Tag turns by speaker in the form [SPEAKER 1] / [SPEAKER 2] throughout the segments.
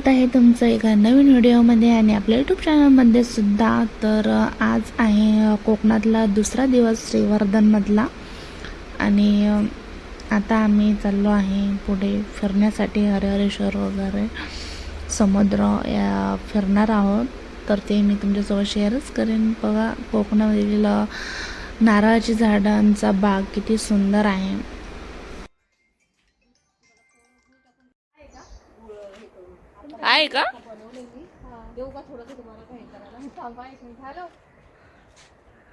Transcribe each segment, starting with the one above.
[SPEAKER 1] स्वागत आहे तुमचं एका नवीन व्हिडिओमध्ये आणि आपल्या यूट्यूब चॅनलमध्ये सुद्धा. तर आज आहे कोकणातला दुसरा दिवस श्रीवर्धनमधला. आणि आता आम्ही चाललो आहे पुढे फिरण्यासाठी हरिहरेश्वर वगैरे. समुद्र या फिरणार आहोत. तर ते मी तुमच्यासोबत शेअरच करेन. बघा कोकणामधील नारळाची झाडांचा बाग किती सुंदर आहे. आहे का?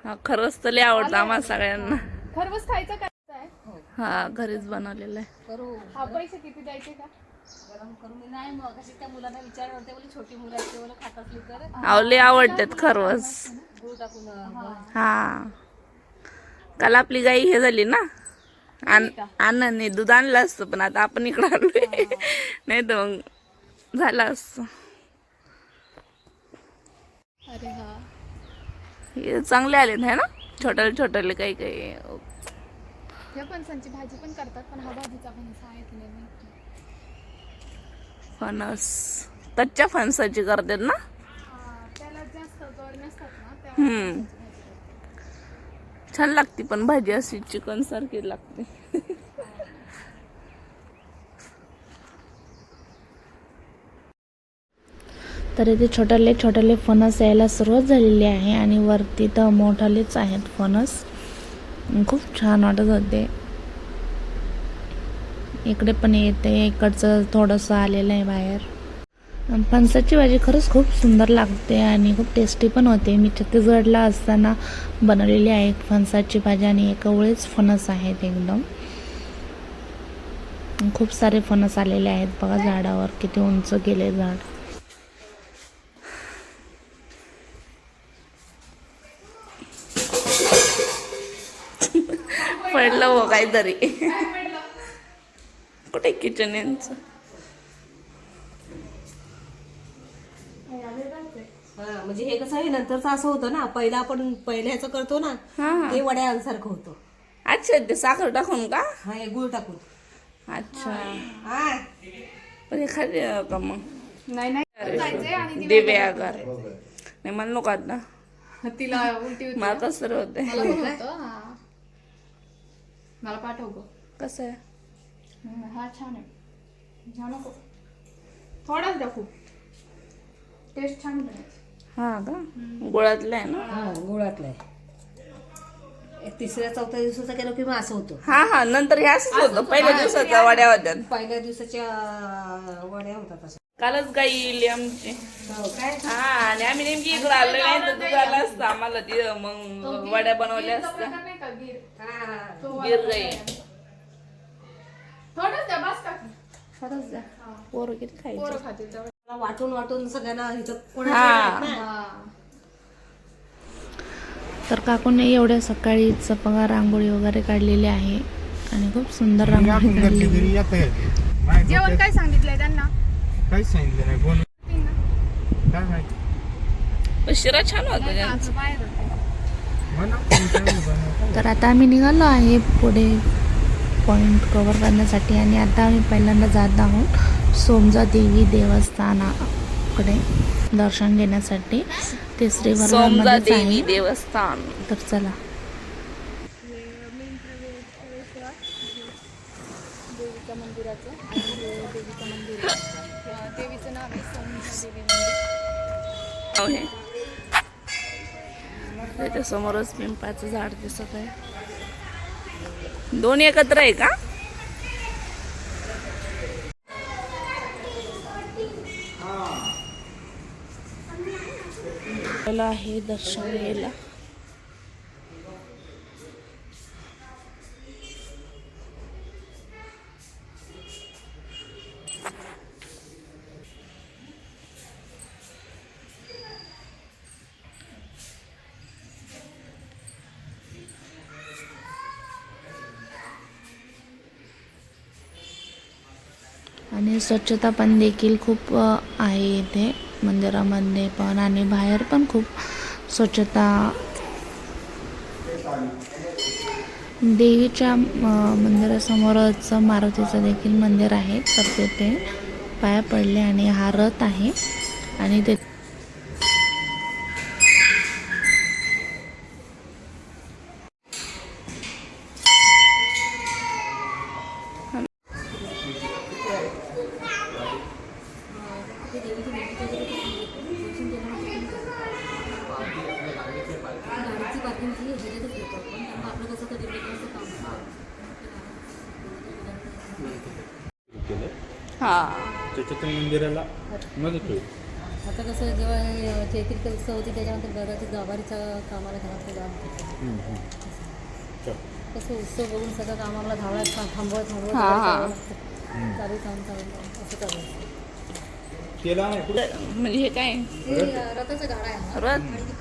[SPEAKER 1] हा खरंच तर लय आवडतं आम्हाला सगळ्यांना.
[SPEAKER 2] खरवस खायचं काय?
[SPEAKER 1] हा. घरीच बनवलेलं आहे.
[SPEAKER 2] हा पैसे किती द्यायचे का?
[SPEAKER 1] आवले आवडतात खरवस हा. काल आपली गाई हे झाली ना? आण आनंदने दूध आणलं असतं पण आता आपण इकडं आलोय. नाही तर मग झालं असतं
[SPEAKER 2] अरे हा.
[SPEAKER 1] हे चांगले आले ना? छोटले छोटले काही काही.
[SPEAKER 2] फणसांची भाजी पण करतात पण हा भाजीचा फणस माहिती.
[SPEAKER 1] फणस. कच्च्या फणसाची करतात ना?
[SPEAKER 2] हा, त्याला जास्त नसतात ना
[SPEAKER 1] हम्म. छान लागते पण भाजी अशी चिकन सारखी लागते. तर इथे छोटाले छोटाले फणस यायला सुरुवात झालेली आहे आणि वरती तर मोठालेच आहेत फणस. खूप छान वाटत होते. इकडे पण येते इकडचं थोडंसं आलेलं आहे बाहेर. फणसाची भाजी खरंच खूप सुंदर लागते आणि खूप टेस्टी पण होते. मी छत्तीसगडला असताना बनवलेली आहे फणसाची भाजी आणि एका फणस आहेत एकदम. खूप सारे फणस आलेले आहेत बघा झाडावर किती उंच गेले झाड. पडलं हो काहीतरी. कुठे किचन यांचं?
[SPEAKER 3] हा म्हणजे हे कसं आहे नंतरचं असं होतं ना पहिला आपण पहिल्या ह्याचं करतो ना
[SPEAKER 1] हा.
[SPEAKER 3] ते वड्यांसारखं होतं.
[SPEAKER 1] अच्छा ते साखर टाकून का?
[SPEAKER 3] हा हे गुळ टाकून.
[SPEAKER 1] अच्छा.
[SPEAKER 3] हा.
[SPEAKER 1] पण हे खाली का मग?
[SPEAKER 2] नाही नाही. जायचंय आणि
[SPEAKER 1] देवे आगार. नाही मला नको आता.
[SPEAKER 2] तिला उलटी होती
[SPEAKER 1] मला कसं होते
[SPEAKER 2] होतं, हा. मला पाठव गं.
[SPEAKER 1] कसं आहे?
[SPEAKER 2] हा छान आहे. छान नको. थोडाच द्या खूप टेस्ट छान बनायची
[SPEAKER 1] हा का? गुळातलं आहे ना?
[SPEAKER 3] हा गुळातलं आहे. एक तिसऱ्या चौथ्या दिवसाचा केलं की मग असं होतं.
[SPEAKER 1] हा हा नंतर हे असंच होतं. पहिल्या दिवसाच्या वड्या होत्या.
[SPEAKER 3] पहिल्या दिवसाच्या अं, वड्या होतात असं.
[SPEAKER 1] कालच गाई येईल आमची.
[SPEAKER 3] हो काय?
[SPEAKER 1] हा आणि आम्ही नेमकी इकडे आलो नाही तर दूध आलं असतं आम्हाला ती मग वड्या बनवल्या असत्या.
[SPEAKER 2] का गिर? तो
[SPEAKER 1] गिर
[SPEAKER 2] थोडंच द्या बस का?
[SPEAKER 1] खरंच पोरं किती खायचं.
[SPEAKER 2] पोरं खातील तेवढं.
[SPEAKER 3] मला वाटून वाटून सगळ्यांना इथं
[SPEAKER 1] हा.
[SPEAKER 2] हा.
[SPEAKER 1] तर काकूने एवढ्या सकाळीच पगार रांगोळी वगैरे काढलेली आहे आणि खूप सुंदर रांगोळी काढली
[SPEAKER 2] जेवण काय सांगितलंय त्यांना?
[SPEAKER 4] काहीच सांगितलं नाही कोण? काय माहिती?
[SPEAKER 1] शिरा छान होता त्यांचा.
[SPEAKER 2] आज बाहेर होते.
[SPEAKER 4] बनव कोणी काय नाही बनव.
[SPEAKER 1] तर आता आम्ही निघालो आहे पुढे पॉईंट कव्हर करण्यासाठी आणि आता आम्ही पहिल्यांदा जात आहोत सोमजा देवी देवस्थानाकडे दर्शन घेण्यासाठी. ते श्रीवर्धनमध्येच आहे. देवस्थान. तर चला.
[SPEAKER 2] देवीच्या मंदिराचं आणि हे. देवीचं मंदिर देवीचं नाव आहे सोमजा देवी मंदिर
[SPEAKER 1] त्याच्यासमोरच पिंपाचं झाड दिसत आहे. दोन एकत्र आहे का? आहे दर्शन घ्यायला. आणि स्वच्छता पण देखील खूप आहे इथे. मंदिरामध्ये पण आणि बाहेर पण खूप स्वच्छता. देवीच्या मंदिरासमोरच मारुतीचं देखील मंदिर आहे. तर तेथे
[SPEAKER 5] पाया पडले आणि हा रथ आहे. आणि ते
[SPEAKER 3] बघून सगळं कामाला धावळा थांबवत थांबवत
[SPEAKER 5] हा, हा.
[SPEAKER 3] चालू थांब थांब असं करायचं
[SPEAKER 4] केला नाही कुठे
[SPEAKER 5] म्हणजे हे काय
[SPEAKER 3] हे रथाचा गाडा आहे हा.
[SPEAKER 5] रथ?
[SPEAKER 3] आणि ती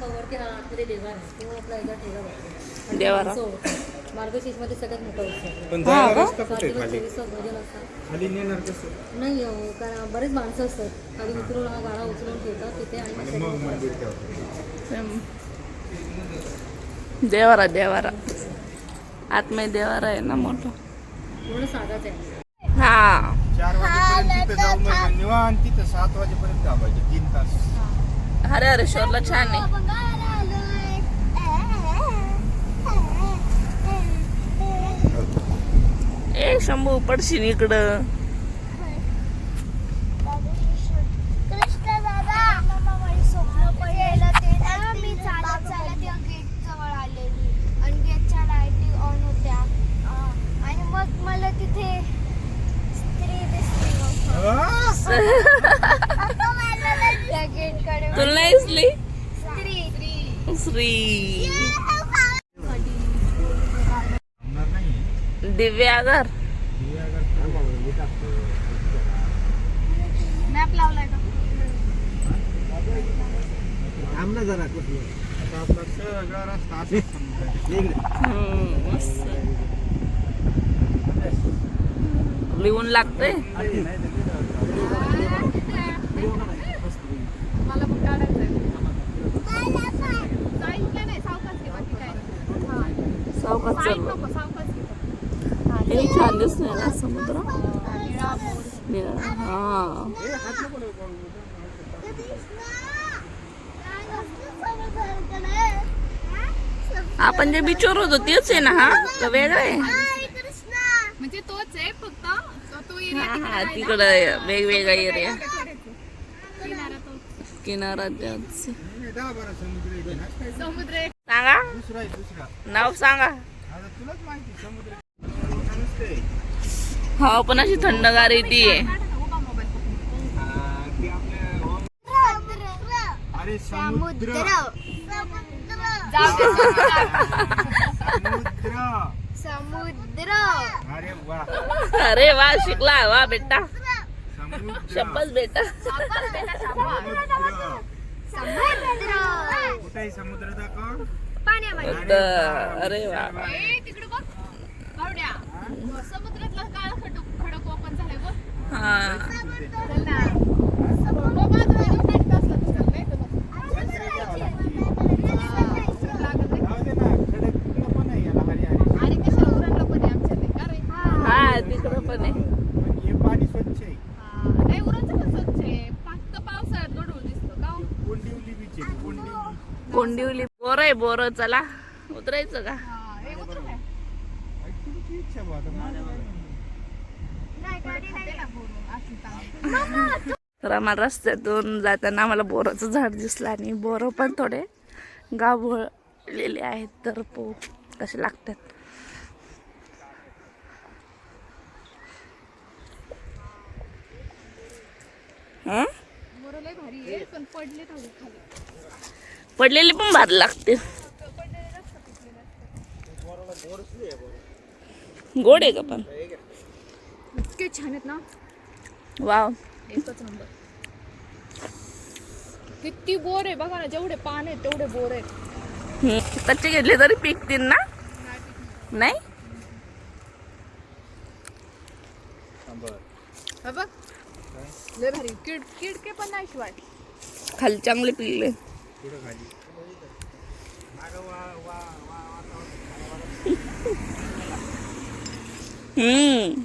[SPEAKER 3] आहे तो आपला एकदा ठेवा बसतो. आणि
[SPEAKER 5] देवारा?
[SPEAKER 3] उत्सव होतो. मार्गशीर्षमध्ये सगळ्यात मोठा उत्सव आहे.
[SPEAKER 4] पण
[SPEAKER 5] हा
[SPEAKER 4] जायला
[SPEAKER 5] का?
[SPEAKER 4] रस्ता
[SPEAKER 3] सात
[SPEAKER 4] कुठे
[SPEAKER 3] दिवस
[SPEAKER 4] खाली
[SPEAKER 3] चोवीस तास भजन असतात
[SPEAKER 4] खाली नेणार कसं
[SPEAKER 3] नाही अहो, कारण बरेच माणसं असतात खाली उतरून हा गाडा उचलून ठेवतात तिथे आणि
[SPEAKER 4] आणि मग मंदिर ठेवतो
[SPEAKER 5] देवारा देवारा आतमध्ये देवारा आहे ना मोठं. हा.
[SPEAKER 4] चार वाजेपर्यंत तिथं जाऊ मग निवांत तिथं सात वाजेपर्यंत थांबायचे तीन तास.
[SPEAKER 5] अरे अरे शोरला छान आहे. ए शंभू पडशील इकडं
[SPEAKER 6] कृष्ण दादा मला स्वप्न पडलेलं ते ना मी चालत चालत या गेट जवळ आलेली आणि गेटच्या लाईटी ऑन होत्या अं, आणि मग मला तिथे स्त्री दिसली आता मला ना त्या गेटकडे
[SPEAKER 5] तुला नाही दिसली
[SPEAKER 6] स्त्री
[SPEAKER 5] श्री
[SPEAKER 4] थांबणार नाही
[SPEAKER 5] दिव्यागर
[SPEAKER 6] मॅप लावलाय का
[SPEAKER 5] लिहून लागते
[SPEAKER 2] मला काढायचं जाईल नाही सावकाश घे बाकी काय नाही.
[SPEAKER 5] सावकाश
[SPEAKER 2] साईड
[SPEAKER 5] चाललो.
[SPEAKER 2] नको सावकाश. घे
[SPEAKER 5] हे छान दिसतोय ना समुद्र. हा. आपण जे बिचोर होतो तेच आहे ना हा? का वेगळं आहे.
[SPEAKER 2] म्हणजे तोच आहे फक्त. तो- एरिया
[SPEAKER 5] हा
[SPEAKER 2] तिकडे
[SPEAKER 5] हा वेगवेगळा एरिया
[SPEAKER 2] किनारा.
[SPEAKER 5] सांगा.
[SPEAKER 4] दुसरा आहे दुसरा.
[SPEAKER 5] नाव सांगा
[SPEAKER 4] आता तुलाच माहिती समुद्र नमस्ते
[SPEAKER 5] हा पण अशी थंडगार येते
[SPEAKER 4] समुद्र समुद्र. अरे वा.
[SPEAKER 5] अरे वा शिकला वा बेटा.
[SPEAKER 4] समुद्र.
[SPEAKER 5] शपथ बेटा.
[SPEAKER 4] समुद्र
[SPEAKER 6] समुद्र
[SPEAKER 4] कुठे आहे समुद्र दाखव
[SPEAKER 5] द- अरे वा.
[SPEAKER 2] तिकडे बघ. समुद्रातला काळा खडक खडक ओपन झालाय बघ.
[SPEAKER 5] हा.
[SPEAKER 4] तिकडं पण आहे
[SPEAKER 5] हा. पण
[SPEAKER 4] हे स्वच्छ आहे.
[SPEAKER 2] हा, नाही उरणचं पण स्वच्छ आहे. फक्त पावसाळ्यात गडूळ दिसतो का हो?
[SPEAKER 4] कोंडिवली बीच आहे कोंडिवली.
[SPEAKER 5] कोंडिवली. बोर आहे बोर चला. उतरायचं का
[SPEAKER 2] हा, हे उतरू काय?
[SPEAKER 4] अरे, तुमची इच्छा बा आता माझं काय नाही.
[SPEAKER 2] खाते ना बोलून, असली चांगली.
[SPEAKER 5] तर आम्हाला रस्त्यातून जाताना आम्हाला बोराचं झाड दिसलं आणि बोरं पण थोडे गाभळलेले आहेत तर पो कसे लागतात.
[SPEAKER 2] भारी
[SPEAKER 5] पडलेले पण भार लागते. गोड आहे का पण?
[SPEAKER 2] इतके छान आहेत ना.
[SPEAKER 5] वाव.
[SPEAKER 2] एकच नंबर. किती बोर आहे बघा ना जेवढे पान आहेत तेवढे बोर आहेत.
[SPEAKER 5] कच्चे घेतले तरी पिकतील ना? नाही?
[SPEAKER 2] हा बघ. लय भारी. किड किडके पण नाही शिवाय.
[SPEAKER 5] खाली चांगले पिकले. हम्म.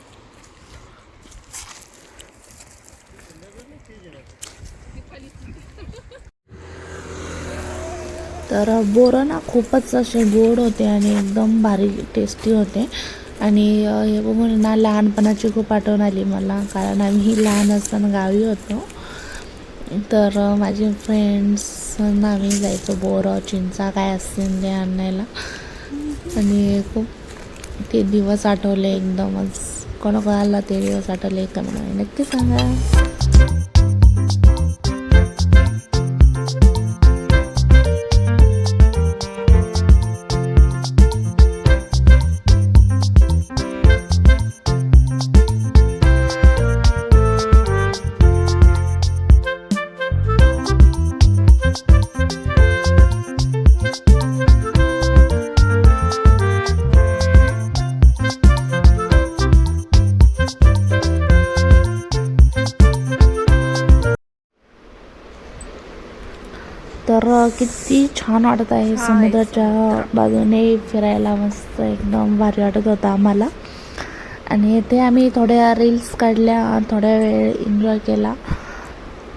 [SPEAKER 1] तर बोरं ना खूपच असे गोड होते आणि एकदम भारी टेस्टी होते. आणि हे बघून ना लहानपणाची खूप आठवण आली मला कारण आम्ही लहान असताना गावी होतो. तर माझे फ्रेंड्स आम्ही जायचो बोरं चिंचा काय असतील ते आणायला. आणि खूप ते दिवस आठवले एकदमच. कोणाकोणाला ते दिवस आठवले कमेंटमध्ये नक्की सांगा. तर किती छान वाटत आहे. समुद्राच्या बाजूने फिरायला मस्त एकदम भारी वाटत होतं आम्हाला. आणि इथे आम्ही थोड्या रील्स काढल्या थोड्या वेळ एन्जॉय केला.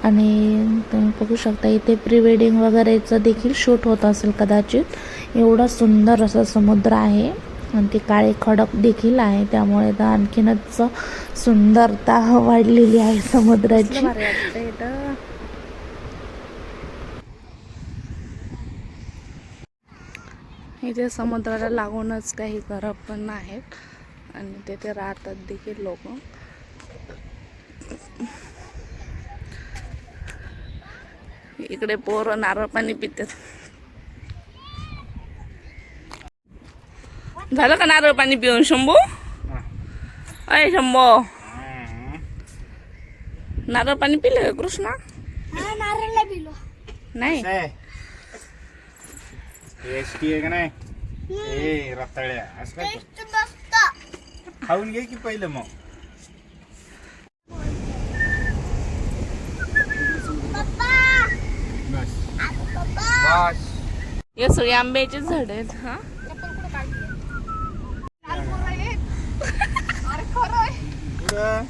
[SPEAKER 1] आणि तुम्ही बघू शकता इथे प्री वेडिंग वगैरेचं देखील शूट होत असेल कदाचित. एवढा सुंदर असा समुद्र आहे. आणि ते काळे खडक देखील आहे. त्यामुळे तर आणखीनच सुंदरता वाढलेली आहे समुद्राची. इथे समुद्राला लागूनच काही घरं पण आहेत आणि तिथे राहतात देखील लोक. इकडे पोरं नारळ पाणी पितात. झालं का नारळ पाणी पिऊन शंभू? अय शंभू. नारळ पाणी पिलं कृष्णा?
[SPEAKER 6] हा नारळला पिलो.
[SPEAKER 1] नाही.
[SPEAKER 4] टेस्टी आहे का नाही? ए रताळ्या. असं काय खाऊन घे की पहिलं मग.
[SPEAKER 6] पप्पा.
[SPEAKER 4] बस.
[SPEAKER 6] पप्पा.
[SPEAKER 4] बस.
[SPEAKER 1] हे सगळे आंब्याचे झाड आहेत हा?
[SPEAKER 4] पुढं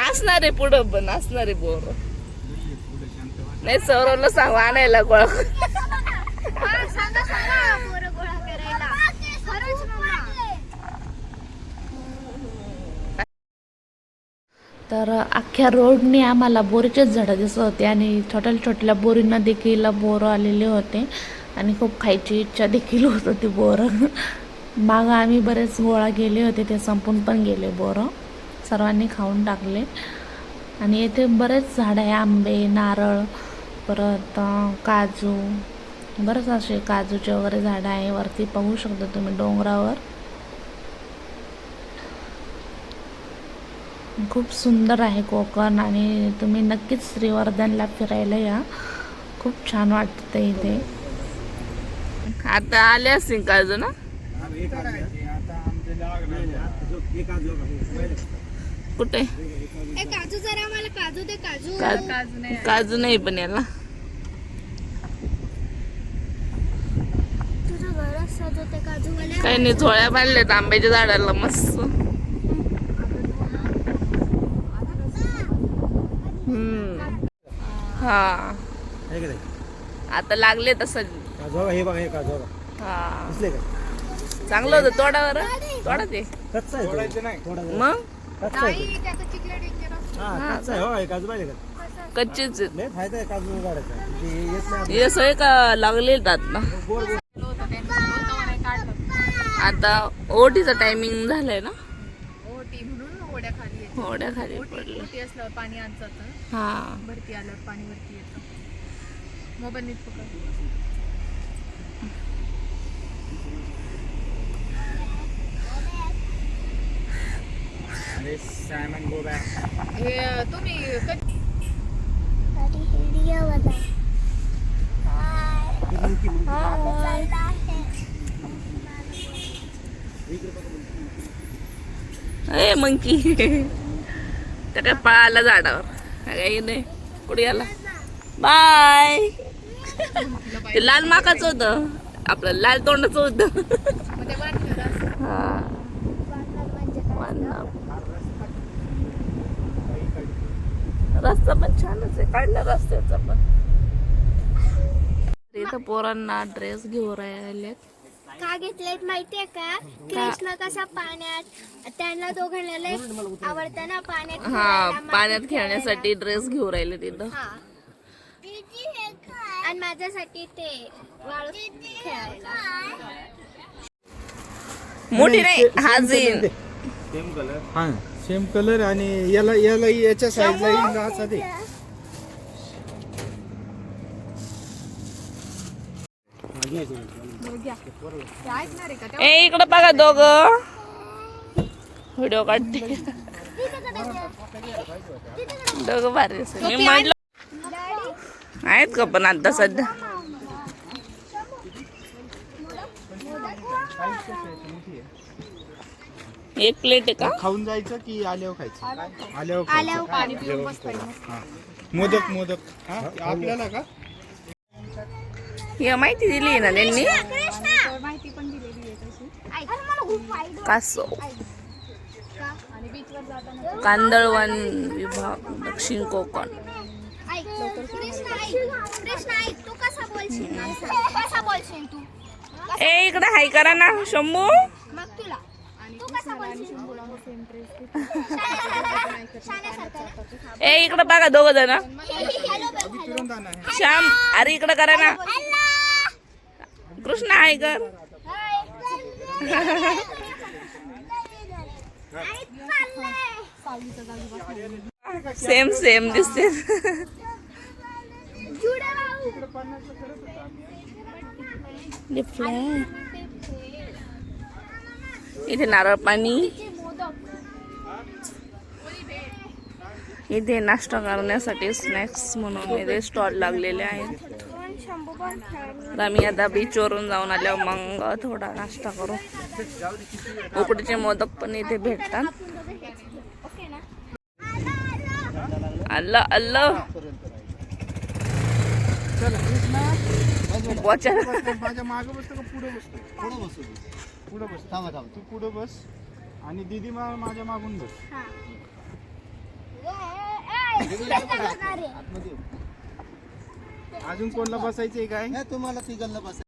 [SPEAKER 1] असणार आहे. पुढं. पण असणार आहे बोर. नाही सौरवला सांगू आणायला गोळा तर अख्ख्या रोडने आम्हाला बोरीचेच झाडं दिसत होते आणि छोट्या छोट्या बोरींना देखील बोरं आलेले होते. आणि खूप खायची इच्छा देखील होत होती बोरं. मागं आम्ही बरेच गोळा गेले होते ते संपून पण गेले बोरं. सर्वांनी खाऊन टाकले. आणि येथे बरेच झाडं आहे आंबे नारळ परत काजू. बरंच असे काजूचे वगैरे झाडं आहे वरती पाहू शकता तुम्ही डोंगरावर. खूप सुंदर आहे कोकण आणि तुम्ही नक्कीच श्रीवर्धनला फिरायला या. खूप छान वाटतं इथे. आता आले असतील का अजून कुठे?
[SPEAKER 6] काजू जरा मला काजू दे काजू.
[SPEAKER 1] काजू. काजू नाही पण याला. काही नाही झोळ्या बांधल्यात आंब्याच्या झाडाला मस्त. हम्म. हा. आता लागले तसं.
[SPEAKER 4] काजू हे बघा हे काजू
[SPEAKER 1] हा.
[SPEAKER 4] दिसले का?
[SPEAKER 1] चांगलं होतं तोडावर. तोडा ते.
[SPEAKER 4] कच्चा आहे तोडायचं नाही. थोडा
[SPEAKER 1] मग?
[SPEAKER 4] हा आहे हो हे काजू पाहिजे का?
[SPEAKER 1] कच्चेच आहेत.
[SPEAKER 4] लय फायदा आहे काजू झाडाचा ते येत नाही
[SPEAKER 1] हे सगळे का लागले ना?
[SPEAKER 4] गोड गोड.
[SPEAKER 1] आता ओटीचं टायमिंग झालंय ना?
[SPEAKER 2] ओटी म्हणून होड्या खाली येते
[SPEAKER 1] होड्या खाली पडलं
[SPEAKER 2] ओटी असल्यावर पाणी आणत जातं
[SPEAKER 1] हा.
[SPEAKER 2] भरती आल्यावर पाणी वरती येतं. मोबाईल नीट पकड
[SPEAKER 4] अरे सॅमन गो बॅक
[SPEAKER 2] हे तुम्ही कधी
[SPEAKER 1] ए मंकी. त्या काय पळाला झाडावर काही नाही कुठे आला बाय. ते लाल माकाचं होतं. आपलं लाल तोंडाचं होतं
[SPEAKER 2] मग ते वाटलं असं
[SPEAKER 1] हा
[SPEAKER 6] म्हणजे काय
[SPEAKER 1] वांदा. आहे काढला रस्त्याचा पण
[SPEAKER 5] इथं पोरांना ड्रेस घेऊन राहिले
[SPEAKER 6] का घेतलेत माहितीये का? कृष्ण कसा पाण्यात त्यांना दोघांना लय आवडतं ना पाण्यात
[SPEAKER 5] हा
[SPEAKER 6] खेळायला,
[SPEAKER 5] पाण्यात
[SPEAKER 6] मातीत
[SPEAKER 5] खेळण्यासाठी ड्रेस घेऊन राहिले तिथं.
[SPEAKER 6] हा. आणि माझ्यासाठी ते वाळू खेळायला.
[SPEAKER 5] मोठी नाही हाजीन
[SPEAKER 4] सेम कलर हा सेम कलर आणि याला याला याच्या साईडला येईल असा दे
[SPEAKER 5] ए इकडं बघा दोघ. व्हिडिओ काढते. दोघं भारी. मी म्हटलं आहेत का पण आता सध्या. एक प्लेट आहे का?
[SPEAKER 4] खाऊन जायचं की आल्यावर खायचं? आल्यावर. हा. मोदक मोदक. हा? आपल्याला का?
[SPEAKER 5] हे माहिती दिली ना त्यांनी?
[SPEAKER 2] माहिती पण दिलेली आहे तशी.
[SPEAKER 5] कासो
[SPEAKER 2] आणि बीचवर जाताना
[SPEAKER 5] कांदळवन विभाग दक्षिण कोकण. ए इकडे हाय करा ना शंभू. ए इकडे बघा दोघ जण.
[SPEAKER 4] आहे
[SPEAKER 5] श्याम अरे इकडे करा ना. कृष्ण आहे गर सेम सेम दिसते इथे नारळ पाणी इथे नाश्ता करण्यासाठी स्नॅक्स म्हणून इथे स्टॉल लागलेले आहेत. आम्ही आता बीचवरून जाऊन आल्यावर मग थोडा नाश्ता करू उकडीचे मोदक पण इथे भेटतात
[SPEAKER 6] ओके ना
[SPEAKER 5] अल्ला अल्ला वाचा
[SPEAKER 4] माझ्या मागं बसतो का पुढे बसतो पुढे बसतो पुढे बस थांबा थांबा तू पुढे बस आणि दीदी माझ्या मागून बस
[SPEAKER 6] हा ए, ए, ए, काय करणार आहे?
[SPEAKER 4] अजून कोणला बसायचंय काय?
[SPEAKER 7] तुम्हाला तिघांना
[SPEAKER 4] बसायचं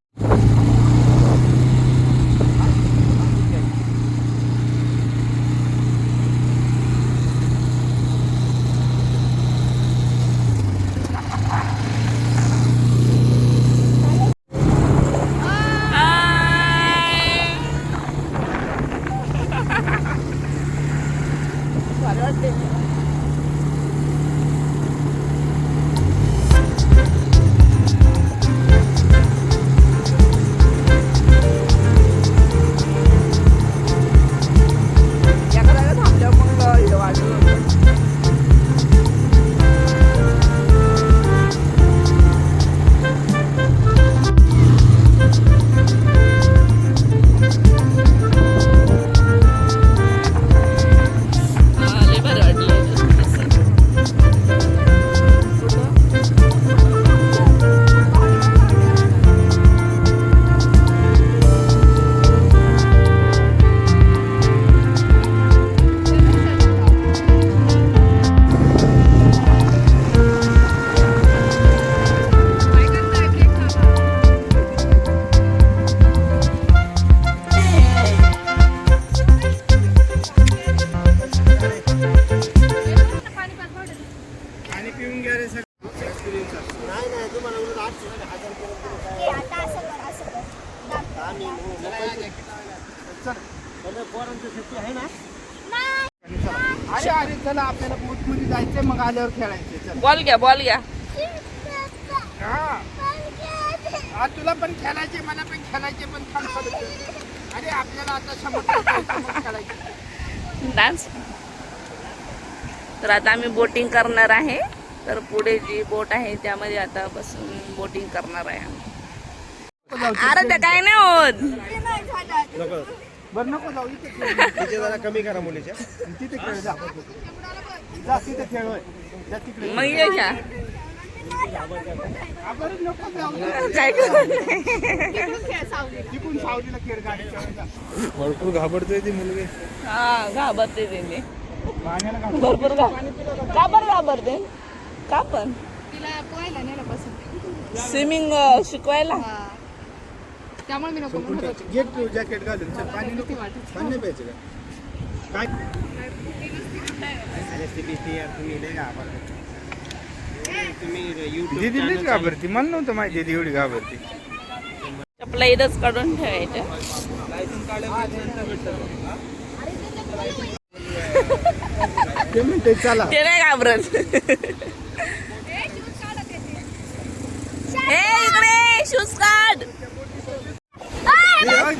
[SPEAKER 4] मग आल्यावर खेळायचे चल.
[SPEAKER 5] बॉल घ्या बॉल घ्या.
[SPEAKER 4] हा. तुला पण खेळायचे मला पण खेळायचे पण थांब थोडं. अरे आपल्याला आता समुद्रात जायचं, मग खेळायचे.
[SPEAKER 5] डान्स तर आता आम्ही बोटिंग करणार आहे. तर पुढे जी बोट आहे त्यामध्ये आता बसून बोटिंग करणार आहे आम्ही. अरे ते काय नाही होत.
[SPEAKER 4] बरं नको जाऊ इथे खेळ.
[SPEAKER 7] तिचे जरा कमी करा मुलीच्या.
[SPEAKER 4] तिथे खेळ जा. जा तिथे खेळ होय. जा तिकडे.
[SPEAKER 5] मग ये घ्या.
[SPEAKER 4] हा, बरं नको जाऊ.
[SPEAKER 5] काय करणार?
[SPEAKER 4] तिकून सावलीला खेळ गाडी. भरपूर घाबरतोय ती मुलगी.
[SPEAKER 5] हा घाबरते ते मी.
[SPEAKER 4] पाण्याला घाबर
[SPEAKER 5] भरपूर घाब का बरं घाबरते. का पण?
[SPEAKER 2] तिला पोहायला नेलं पसंत
[SPEAKER 1] स्विमिंग शिकवायला?
[SPEAKER 2] हा. त्यामुळे मी नको म्हणत होते.
[SPEAKER 4] जॅकेट घालून. चल पाणी नको.
[SPEAKER 2] भीती वाटत.
[SPEAKER 4] पाणी नाही प्यायचं का? काय?
[SPEAKER 7] अरे ती भीती यार तुम्ही लय घाबरता. तुम्ही
[SPEAKER 4] मला नव्हतं माहिती दीदी एवढी घाबरती.
[SPEAKER 1] आपला इथंच काढून ठेवायचं.
[SPEAKER 4] ते
[SPEAKER 1] नाही घाबरत. ए इकडे शूज काढ.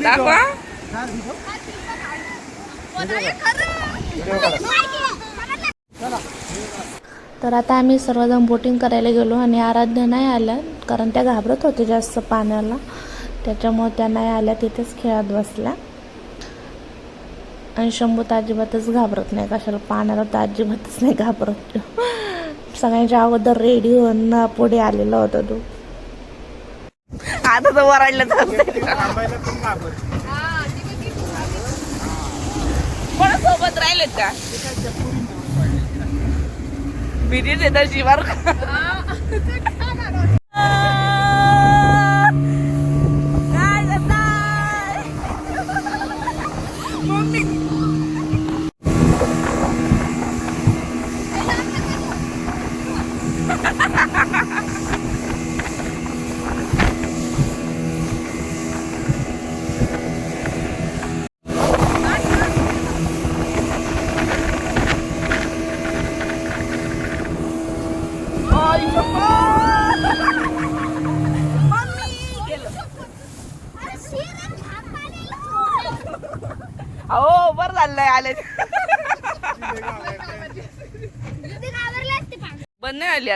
[SPEAKER 1] दाखवा. तर आता आम्ही सर्वजण बोटिंग करायला गेलो आणि आराध्य नाही आल्या कारण त्या घाबरत होते जास्त पाण्याला. त्याच्यामुळे त्या नाही आल्या तिथेच खेळत बसल्या. आणि शंभू तर अजिबातच घाबरत नाही कशाला पाण्याला तर अजिबातच नाही घाबरत. सगळ्यांच्या अगोदर रेडी होऊन पुढे आलेला होता तो. आता तर वराडलं कोणासोबत राहिलेत का? Mirin enerji var.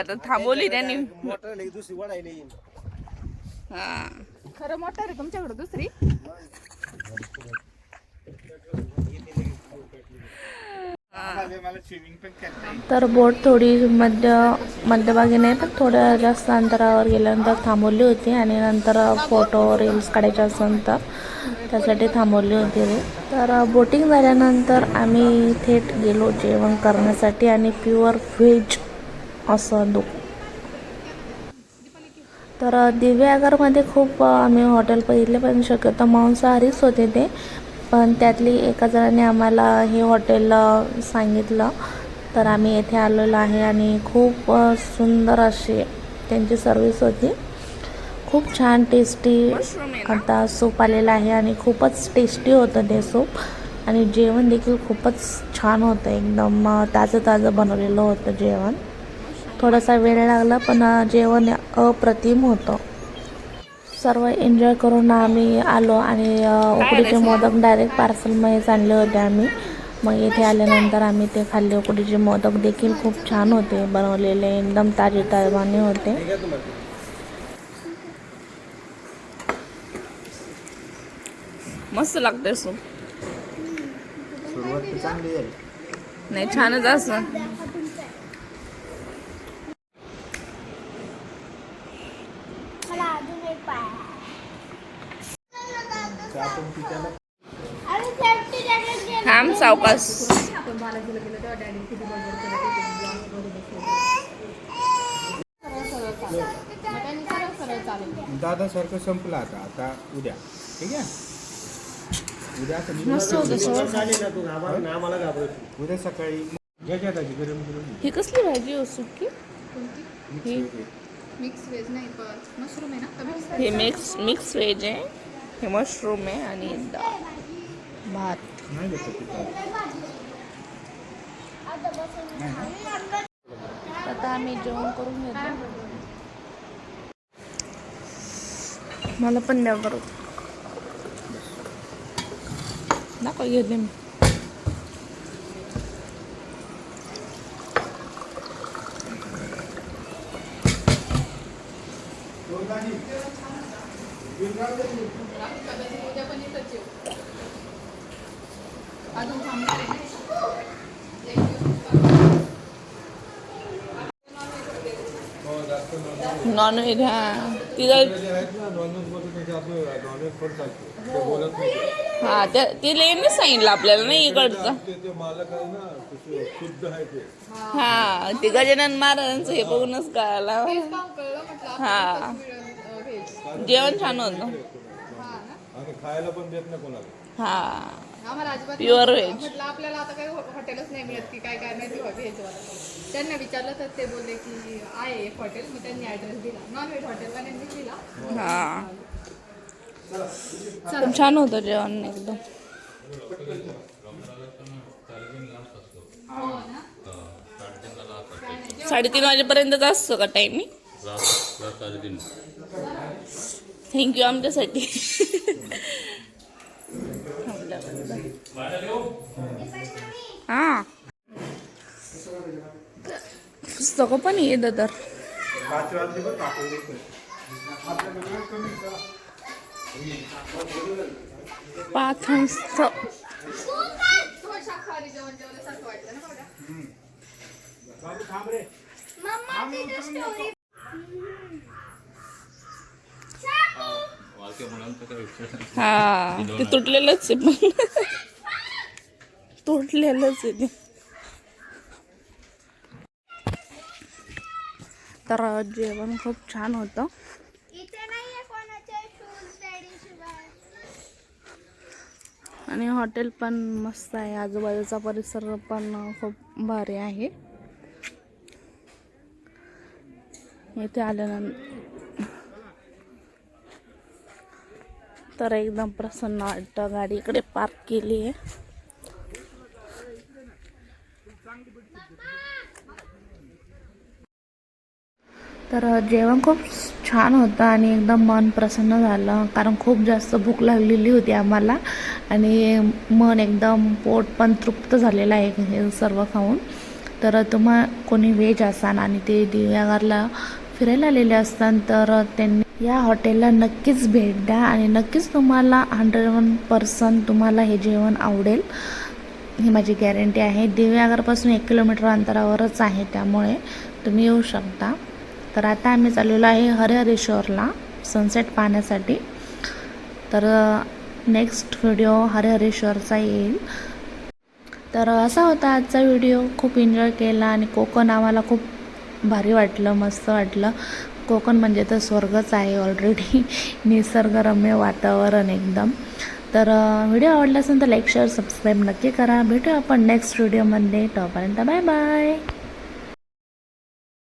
[SPEAKER 1] आता थांबवली त्यांनी.
[SPEAKER 7] मोटर दुसरी
[SPEAKER 1] हा.
[SPEAKER 2] खरं मोठं आहे तुमच्याकडे दुसरी.
[SPEAKER 1] तर बोट थोडी मध्य मध्यभागी नाही पण थोड्या जास्त अंतरावर गेल्यानंतर थांबवली होती आणि नंतर फोटो रील्स काढायचे असेल तर त्यासाठी थांबवली होती रे. तर बोटिंग झाल्यानंतर आम्ही थेट गेलो जेवण करण्यासाठी आणि प्युअर व्हेज असं दो तर दिव्यागरमध्ये खूप आम्ही हॉटेल बघितले पण शक्यतो मांसाहारीच होते ते. पण त्यातली एका जणाने आम्हाला हे हॉटेल सांगितलं. तर आम्ही येथे आलेलो आहे आणि खूप सुंदर अशी त्यांची सर्विस होती. खूप छान टेस्टी आता सूप आलेला आहे आणि खूपच टेस्टी होतं ते सूप. आणि जेवण देखील खूपच छान होतं एकदम ताजं ताजं बनवलेलं होतं जेवण. थोडासा वेळ लागला पण अ, जेवण अप्रतिम होतं. सर्व एन्जॉय करून आम्ही आलो आणि उकडीचे मोदक डायरेक्ट पार्सलमध्येच आणले होते आम्ही. मग इथे आल्यानंतर आम्ही ते खाल्ले. उकडीचे मोदक देखील खूप छान होते बनवलेले एकदम ताजे ताजवाने होते. मस्त लागते
[SPEAKER 4] सुरुवात तर चांगली झाली.
[SPEAKER 1] नाही छानच असं
[SPEAKER 6] मला अजून एक पाय
[SPEAKER 4] आपण तिच्याला
[SPEAKER 6] आणि सेफ्टी जॅकेट घे
[SPEAKER 1] थांब सावकाश
[SPEAKER 2] आपण बालाजीला गेलो तेव्हा डॅडी किती बडबड करत होते सरळ सरळ चालेल मग त्यांनी सरळ सरळ चालेल
[SPEAKER 4] दादा सारखं संपलं आता आता उद्या. ठीक आहे? उद्या उद्या सकाळी
[SPEAKER 1] ही कसली भाजी हो सुकी? ही?
[SPEAKER 2] मिक्स व्हेज नाही मशरूम आहे ना?
[SPEAKER 1] हे मिक्स मिक्स व्हेज आहे. हे मशरूम आहे आणि डाळ भात.
[SPEAKER 4] नाही घेतलं तिथं
[SPEAKER 1] आता आम्ही जेवण करून घेतो मला पण द्या बरं दाखव घेते मी
[SPEAKER 2] उद्या पण इथंच येऊ अजून थांबणार आहे
[SPEAKER 1] नॉनव्हेज हा.
[SPEAKER 7] चालतो
[SPEAKER 1] हा त्या तिला यांनीच सांगितलं आपल्याला नाही इकडचं. हा ते गजानन महाराजांचं हे बघूनच कळालं. हा. जेवण छान होतं.
[SPEAKER 5] खायला पण देत नाही कोणाला.
[SPEAKER 1] हा.
[SPEAKER 2] आम्हाला अजिबात
[SPEAKER 1] Pure
[SPEAKER 2] नव्हतं.
[SPEAKER 1] veg.
[SPEAKER 2] म्हटलं आपल्याला आता काही हॉ- हॉटेलच नाही मिळत की काय काय नाही ते व्हेजवाला त्यांना विचारलं तर ते बोलले की आहे एक हॉटेल मग त्यांनी ॲड्रेस दिला. नॉन व्हेज हॉटेलवाल्यांनी दिला.
[SPEAKER 1] हा. खूप छान होतं जेवण एकदम. साडेतीन वाजेपर्यंतच असतो का टायमिंग थँक्यू आमच्यासाठी. हां. पुस्तकं पण येतं तर.
[SPEAKER 4] पाच बघ काकू
[SPEAKER 1] पाथंस्त
[SPEAKER 2] शाकाहारी जेवण जेवल्यासारखं वाटतं ना बघा
[SPEAKER 4] बाबू थांब रे
[SPEAKER 6] मम्मा तिथे स्टोरी
[SPEAKER 1] हा. ते तुटलेलंच आहे पण. तुटलेलंच आहे ते. तर जेवण खूप छान होतं. आणि हॉटेल पण मस्त आहे. आजूबाजूचा परिसर पण खूप भारी आहे. इथे आल्यानंतर तर एकदम प्रसन्न वाटतं. गाडी इकडे पार्क केली आहे. तर जेवण खूप छान होतं आणि एकदम मन प्रसन्न झालं. कारण खूप जास्त भूक लागलेली होती आम्हाला. आणि मन एकदम पोट पण तृप्त झालेलं आहे हे सर्व खाऊन. तर तुम्हा कोणी व्हेज असाल आणि ते दिव्यागारला फिरायला आलेले असतान तर त्यांनी या हॉटेलला नक्कीच भेट द्या आणि नक्कीच तुम्हाला हंड्रेड वन पर्सेंट तुम्हाला हे जेवण आवडेल. ही माझी गॅरंटी आहे. दिव्यागरपासून एक किलोमीटर अंतरावरच आहे त्यामुळे तुम्ही येऊ शकता. तर आता आम्ही चाललेलो आहे हरिहरेश्वरला सनसेट पाहण्यासाठी. तर नेक्स्ट व्हिडिओ हरिहरेश्वरचा येईल. तर असा होता आजचा व्हिडिओ खूप एन्जॉय केला आणि कोकण आम्हाला खूप भारी वाटलं मस्त वाटलं. कोकण म्हणजे तर स्वर्गच आहे ऑलरेडी निसर्गरम्य वातावरण एकदम. तर व्हिडिओ आवडला असेल तर लाईक शेअर सबस्क्राईब नक्की करा. भेटू आपण नेक्स्ट व्हिडिओमध्ये तोपर्यंत बाय बाय